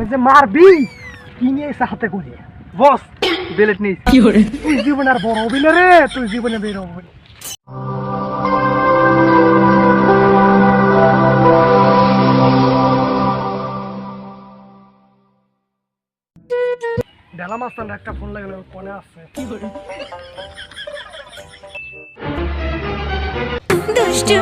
আরে যে মারবি কি নিয়ে এসে হাতে করি বস বেলেট নিস। তুই জীবনে আর বড় হবি না রে তুই জীবনে বের হবি। ডেলা মাস্তান একটা ফোন লাগালে ফোনে আসছে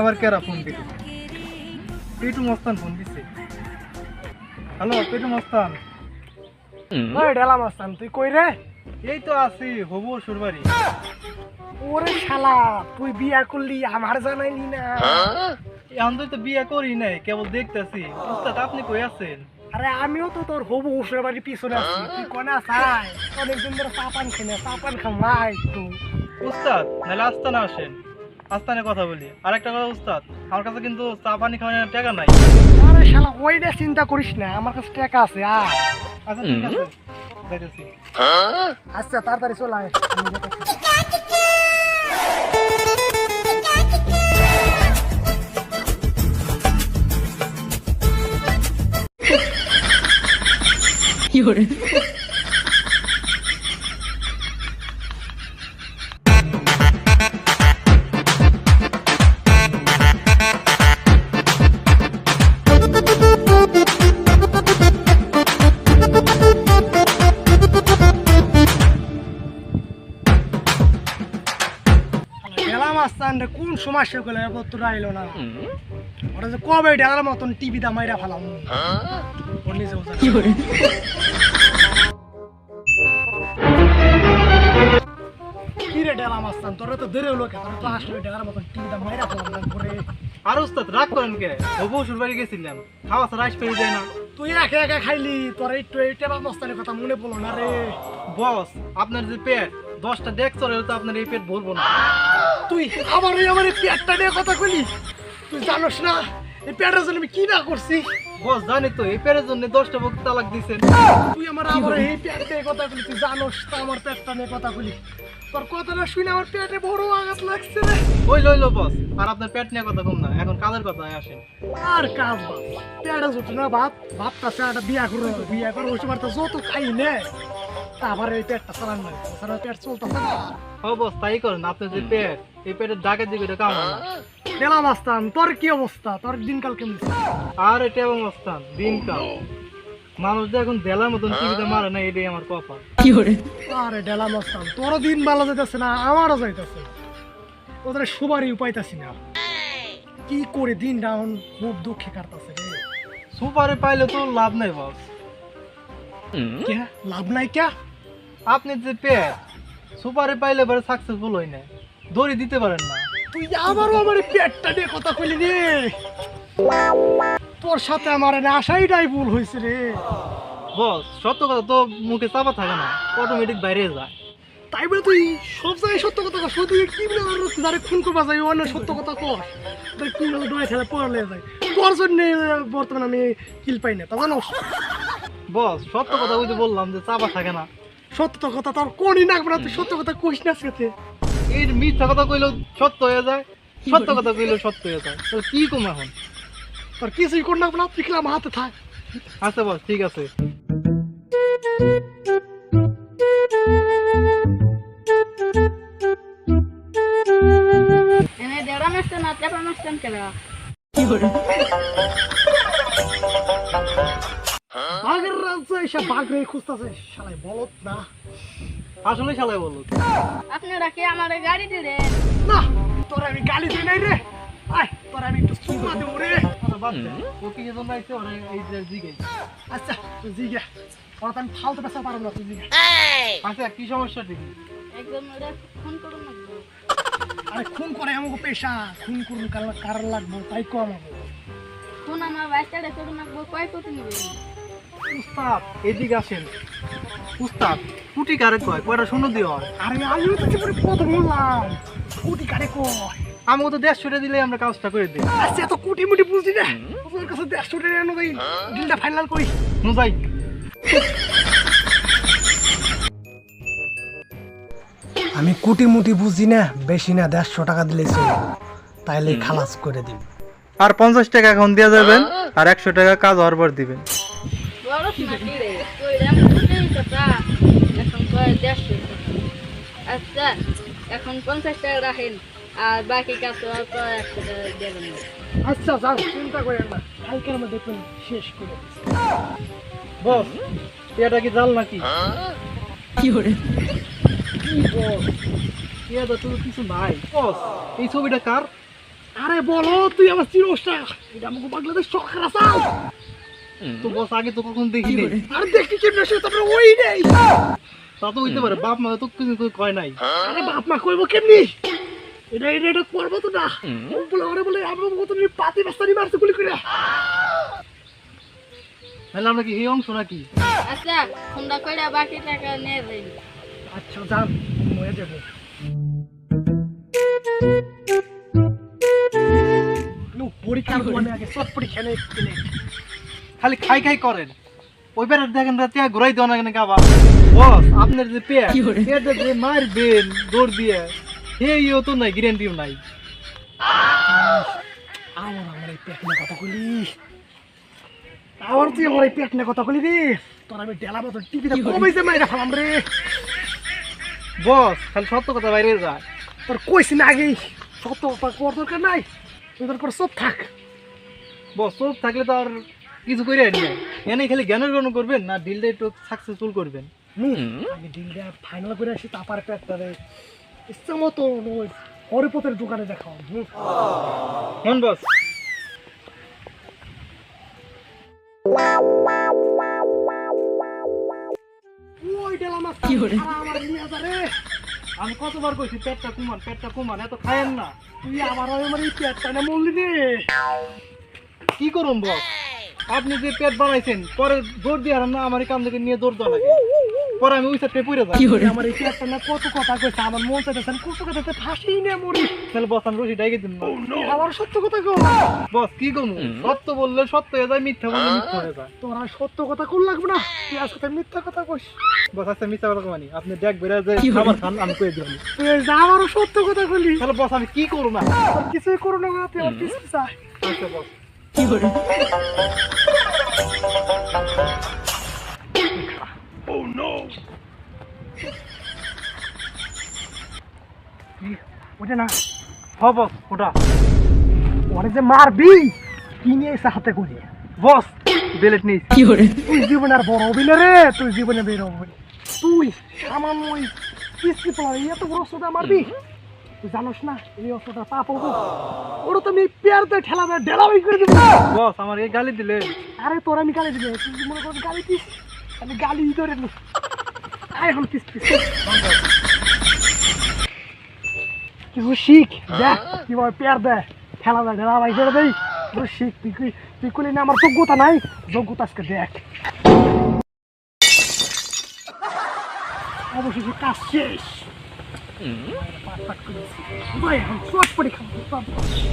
আবার কেরা ফোন দিল? পেটু মস্তান ফোন দিছে। হ্যালো পেটু মস্তান? ওই ডেলা মাস্তান তুই কই রে? এই তো আছি হবু সুরবাড়ি ওরে শালা তুই বিয়া করলি আমার জানাইলি না। এখন তো বিয়ে করি নাই কেবল দেখতেছি। উস্তাদ আপনি কই আছেন? আরে আমিও তো তোর হবু বাড়ির পিছনে আছি। তুই কোনে আসাই অনেকদিন ধরে চাপান খেলে চাপান খামাই তো। উস্তাদ নাহলে না আসেন। আস্তানে কথা বলি। আর একটা কথা উস্তাদ আমার কাছে কিন্তু চা পানি খাওয়ানোর টাকা নাই। আরে শালা ওইটা চিন্তা করিস না আমার কাছে টাকা আছে আয়। আচ্ছা ঠিক আছে যাইতেছি। আচ্ছা তাড়াতাড়ি চলে আয়। আমি কোন সময় সে গেলে তোর আইলো না। ওরা যে কবে ডেলার মতন টিভি দা মাইরা ফেলাম। ওর তোরা তো দেরে হলো তো আসলে ডেলার মতন টিভি দা মাইরা ফেলাম না আর রাগ করেন কে? গেছিলাম। খাওয়া আসতে যায় না। তুই একা একা খাইলি? তোর মস্তানের কথা মনে পড়ল না রে। বস আপনার যে পেট দশটা ডেক চলে তো আপনার এই পেট ভরবো না। তুই আবার এই আমার এই পেটটা নিয়ে কথা কইলি? তুই জানোস না এই পেটের জন্য আমি কি না করছি? বস জানি তো এই পেটের জন্য দশটা বুক তালাক দিছেন তুই আমার আবার এই পেট নিয়ে কথা কইলি তুই জানোস তো আমার পেটটা নিয়ে কথা কইলি। তোর কথাটা শুনে আমার পেটে বড় আঘাত লাগছে রে। ওই লইলো বস আর আপনার পেট নিয়ে কথা কম না এখন কাজের কথায় আসেন। আর কাজ বাপ পেটে জুটে না ভাত ভাতটা একটা বিয়া করে বিয়া করে ওই সময় তো যত খাই নে। আবার এই পেটটা চালান না। সারা পেট চলতেছে না। ও করেন আপনার যে পেট এই পেটের ডাকের দিকে এটা কামড় না। গেলাম তোর কি অবস্থা? তোর দিনকাল কেমন আর এটা এবং অবস্থান দিনকাল। মানুষ যে এখন দেলার মতন টিভিতে মারে না এটাই আমার কপাল। আরে ডেলা মস্তান তোরও দিন ভালো যাইতেছে না আমারও যাইতেছে। ওদের সুবারই উপাইতাছি না। কি করে দিন ডাউন খুব দুঃখে কাটতেছে রে। সুপারে পাইলে তো লাভ নাই বস। লাভ নাই কে? আপনি যে পেট সুপারে পাইলে এবারে সাকসেসফুল হই না দড়ি দিতে পারেন না। তুই আবারও আমার পেটটা নিয়ে কথা কইলি রে তোর সাথে আমার না আশাইটাই ভুল হয়েছে রে। বস সত্য কথা তো মুখে চাপা থাকে না অটোমেটিক বাইরে যায়। তাই বলে তুই সব জায়গায় সত্য কথা কস তুই কি বলে যারে খুন করবা যাই অন্য সত্য কথা কস। তুই কি বলে ডোয়া খেলা পড়লে যায়। তোর জন্য বর্তমানে আমি কিল পাই না তা জানোস? বস সত্য কথা ওই যে বললাম যে চাপা থাকে না। সত্য কথা তোর কোনই নাকবে না তুই সত্য কথা কইস না সাথে এই মিথ্যা কথা কইলেও সত্য হয়ে যায় সত্য কথা কইলেও সত্য হয়ে যায়। তো কি কম এখন? তোর কিছুই কর নাকবে না তুই খেলা আমার হাতে থাক। আচ্ছা বস ঠিক আছে। এনে দেড়া মাস্টার না চাপা মাস্টার কেলা বাঘের রাজ্য এসে বাঘ রে খুঁজতেছে। শালাই বলত না। আসলে শালাই বলো আপনারা কি আমার গাড়ি দিলেন? না তোর আমি গালি দিই নাই রে। আয় তোর আমি একটু চুমা দেবো রে। আচ্ছা আচ্ছা তুই জিগে। ওরা তো আমি ফালতু পেশা পারব না তুই জিগে। আচ্ছা কি সমস্যা ঠিক একদম ওরা ফোন করুন না। আরে খুন করে আমাকে পেশা। খুন করুন কার কার লাগবো? তাই কো আমাকে ফোন আমার বাচ্চাটা করুন না কয় কত নেবেন উস্তাদ এদিকে আসেন। উস্তাদ কুটি কারে কয়? কয়টা শুনো দিও। আরে আমিও তো জীবনে প্রথম বললাম কুটি কারে কয়? আমাকে তো দিলে আমরা কাজটা করে দিই। আচ্ছা এত কুটি মুটি বুঝি না। তোর কাছে দেড়শো টাকা ডিলটা ফাইনাল করি নু যাই আমি কুটি মুটি বুঝি না বেশি না দেড়শো টাকা দিলে তাইলে খালাস করে দিন আর পঞ্চাশ টাকা এখন দেওয়া যাবেন আর একশো টাকা কাজ হওয়ার পর দিবেন। এখন দেড়শো আচ্ছা এখন পঞ্চাশ টাকা রাখেন আর বাকি কাজ তো একশো টাকা দেবেন আচ্ছা যাও চিন্তা করেন না কালকের মধ্যে দেখবেন শেষ করে। বস এটা কি জাল নাকি কি বল এটা তো কিছু নাই বস এই ছবিটা কার আরে বলো তুই আমার চিরস্টা এটা আমাকে বাংলাদেশ সরকার আসাও তো বস আগে তো কখন দেখিনি আর দেখি কি নেশে তারপরে ওই নেই। তা তো হইতে পারে বাপ মা তো কিছু কিছু কয় নাই। আরে বাপ মা কইবো কেমনি? এটা এটা এটা করব তো না। বলে ওরে বলে আমার মতো পাতি বাস্তানি মারছে গুলি করে। তাহলে আমরা কি এই অংশ নাকি? আচ্ছা ফোনটা করে বাকি টাকা নিয়ে যাই। আচ্ছা যান মরে যাব। পরীক্ষার মনে আগে সব পরীক্ষা নেই খালি খাই খাই করেন। ওই বেড়ার দেখেন রাতে ঘুরাই দেওয়া না কেন আবার? বস আপনার যে পেয়ারটা যে মারবেন দৌড় দিয়ে হেইও তো নাই গ্যারান্টিও নাই। আমার আমার এই পেট নিয়ে কথা বলি আমার তুই আমার এই পেট নিয়ে কথা বলি রে তোর আমি ডেলা মতো টিভিতে কমেছে মাইরা ফেলাম রে? বস খালি সত্য কথা বাইরে যায় তোর কইছি না আগেই সত্য কথা কর দরকার নাই। তোর পর সব থাক। বস চোখ থাকলে তো আর কিছু করে নিয়ে এনে খালি জ্ঞানের গ্রহণ করবেন না ডিলটা একটু সাকসেসফুল করবেন। আমি ডিলটা ফাইনাল করে আসি তারপর পেটটা রে ইচ্ছা মতো ওই হরিপথের দোকানে দেখাও। হন বস। আমার নিয়ে আমি কতবার কইছি পেটটা কমান পেটটা কমান এত খায়েন না। তুই আবার আমার এই পেটটা না মরলি রে কি করুন বস? আপনি যে পেট বানাইছেন পরে দৌড় দিয়ে আর না আমার কাম থেকে নিয়ে দৌড় দেওয়া লাগে। পরে আমি ওই সাথে পড়ে যাই। আমার এই পেটটা না কত কথা কইছে আমার মন চাইতেছে আমি কত কথাতে ফাঁসি নিয়ে মরি তাহলে বস আমি রশি ডাইকে দিন না তুই সত্য কথা কো বস কি কমু? সত্য বললে সত্য হয়ে যায় মিথ্যা বললে মিথ্যা হয়ে যায়। তোর আর সত্য কথা কোন লাগবে না? তুই আজকে মিথ্যা কথা কইস। বস আচ্ছা মিথ্যা কথা কমানি। আপনি দেখ বেড়া যে খাবার খান আমি কয়ে দিলাম। তুই যা আবারও সত্য কথা বলি তাহলে বস আমি কি করব না? কিছুই করো না তুই আমার পিছু যা। আচ্ছা বস। ওটা না হ বস ওটা। ওরে যে মারবি কি নিয়ে এসে হাতে করে? বস বেলেট নিস। তুই জীবনে আর বড় হবি না রে তুই জীবনে বের হবি। তুই সামান্য কিস্তি পড়া এত বড় সোদা মারবি? তুই জানোস না এই অস্ত্রটা পাপ হব ওরা তো আমি পেয়ার দিয়ে ঠেলা দেয় ডেলাবাই করে দিব। বস আমার এই গালি দিলে। আরে তোর আমি গালি দিবে তুই মনে কর গালি দিস? আমি গালি ধরে নি আয় এখন পিস পিস। কিছু শিখ? দেখ কীভাবে পেয়ার দেয় ঠেলা দেয় ডেলাবাই করে দেই। তোর শিখ? তুই তুই করলি না আমার যোগ্যতা নাই? যোগ্যতা আজকে দেখ। অবশেষে কাজ শেষ। ভাই এখন চট করে খাব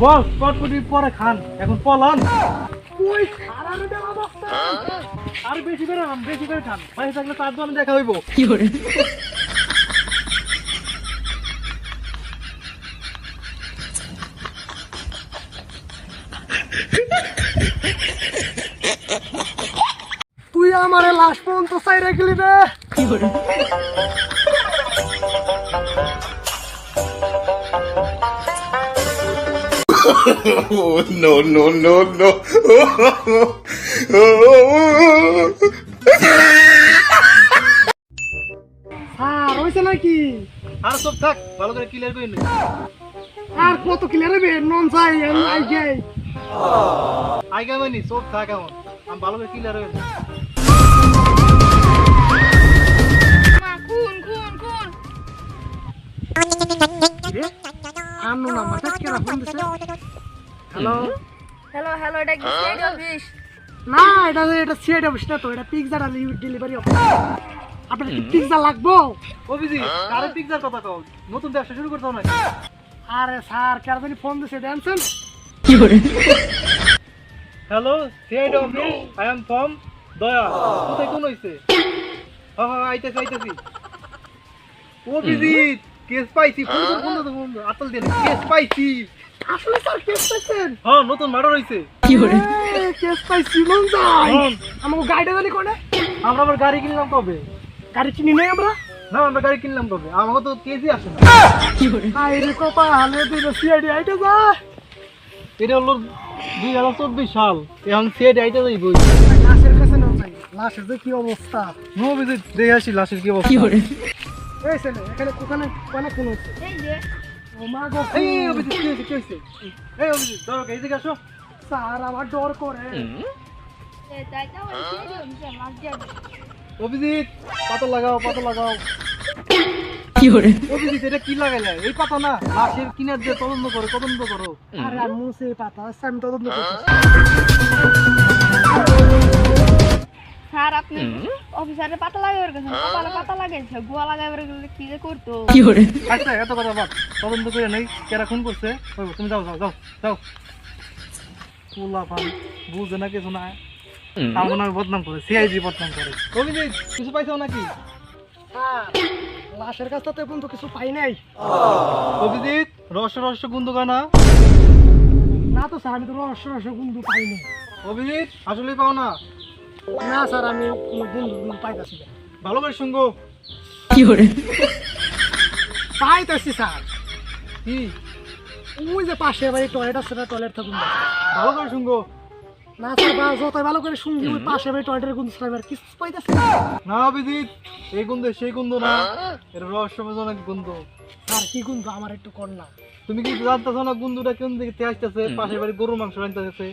বস পটপটি পরে খান এখন বেশি করে খান করে দেখা হইব তুই আমারে লাশ পর্যন্ত চাইরে গেলি রে। Oh, no, no, no, no. আর নাকি? আর সব থাক ভালো করে ক্লিয়ার করে নি। আর কত ক্লিয়ার হবে? নন চাই আই গে আগে মানি সব থাক এখন। আমি ভালো করে ক্লিয়ার হয়ে মা খুন খুন খুন। আনো না মাথা কেরা ফোন দিছে হ্যালো হ্যালো হ্যালো এটা কি স্টেট অফিস না এটা এটা সিআইডি অফিস না তো এটা পিৎজা ডেলিভারি অফিস আপনার কি পিৎজা লাগবো? অভিজি কারে পিকচার কথা কও। নতুন ব্যবসা শুরু করতে হবে নাকি? আরে স্যার কেন জানি ফোন দিছে দেখছেন hello CID office I am from Daya কোথায় কোন হইছে? হ্যাঁ হ্যাঁ আইতেছি আইতেছি। অভিজিৎ! কেস পাইছি ফোন ফোন করো। আতল দিয়ে কেস পাইছি। আসলে স্যার কেস পেয়েছেন হ্যাঁ নতুন মার্ডার হইছে। এই, কেস পাইছি মন যাই আমাকে গাড়িটা জানি কোনে? আমরা আবার গাড়ি কিনলাম কবে? গাড়ি চিনি নাই আমরা? না আমরা গাড়ি কিনলাম কবে? আমাকে তো কেজি আসে না। আইরে কপা হালে দিবে সিআইডি আইটা যা। এটা হলো দুই হাজার চব্বিশ সাল। এখন সেট আইটা যাই বই লাশের কাছে যাই। লাশের যে কি অবস্থা? নো বিজিট দেখে আসি লাশের কি অবস্থা। এই ছেলে এখানে কোখানে কোনে কোন হচ্ছে? এই যে ও মা গো এই এই, অভিজিৎ কি হয়েছে কি হয়েছে? এই অভিজিৎ ধরো এইদিকে আসো। স্যার আমার ডর করে। অভিজিৎ পাতা লাগাও পাতা লাগাও। অভিজিৎ এটা কি লাগাইলে? এই পাতা না লাশের কিনার দিয়ে তদন্ত করো তদন্ত করো। আরে আমি মুছে পাতা আচ্ছা, আমি তদন্ত করতেছি স্যার আপনি অফিসারে পাতা লাগাবার গেছেন কপালে পাতা লাগাইছে গোয়া লাগাবার গেলে কি যে করতো? আচ্ছা এত কথা বাদ তদন্ত করে নেই কেরা খুন করছে? তুমি যাও যাও যাও যাও। পোলা পান বুঝে না কিছু না আমার নামে বদনাম করে সিআইজি বদনাম করে। অভিজিৎ কিছু পাইছো নাকি? লাশের কাছে তো এখন তো কিছু পাই নাই। অভিজিৎ রহস্য রহস্য গুন্দ না? না তো স্যার আমি তো রহস্য রহস্য বন্ধু পাইনি। অভিজিৎ আসলে পাও না। না স্যার আমি বন্ধু পাইতাছি। না ভালো করে? শুনব পাইতাছি স্যার। কি? ওই যে পাশে বাড়ি টয়লেট আছে না টয়লেট থাকুন। ভালো করে শুনব। না স্যার বা যত ভালো করে শুনবি ওই পাশে বাড়ি টয়লেটের গুণ স্যার কিছু পাইতাছি না। না অভিজিৎ এই গন্ধ সেই গন্ধ না। এটা রহস্যজনক গন্ধ। স্যার কি আমার একটু কর না। তুমি কি জানতেছো না গন্ধটা কোন দিকে আসতেছে? পাশের বাড়ি গরুর মাংস রান্তাছে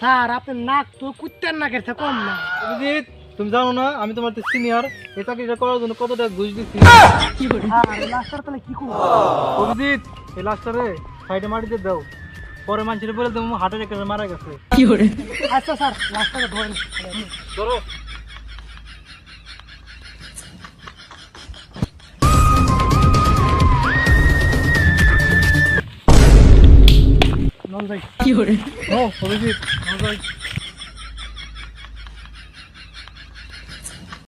স্যার আপনার নাক তো কুত্তার নাকের থেকে কম না। অভিজিৎ তুমি জানো না আমি তোমার সিনিয়র এই চাকরিটা করার জন্য কত টাকা ঘুষ দিচ্ছি স্যার লাস্টার তাহলে কি করব? অভিজিৎ এই লাস্টারে সাইডে মাটিতে দাও। পরে মানুষের বলে দেবো হাটের একটা মারা গেছে। কি করে আচ্ছা স্যার লাস্টারে ধরেন। ধরো। নন যাই ও অভিজিৎ নজর।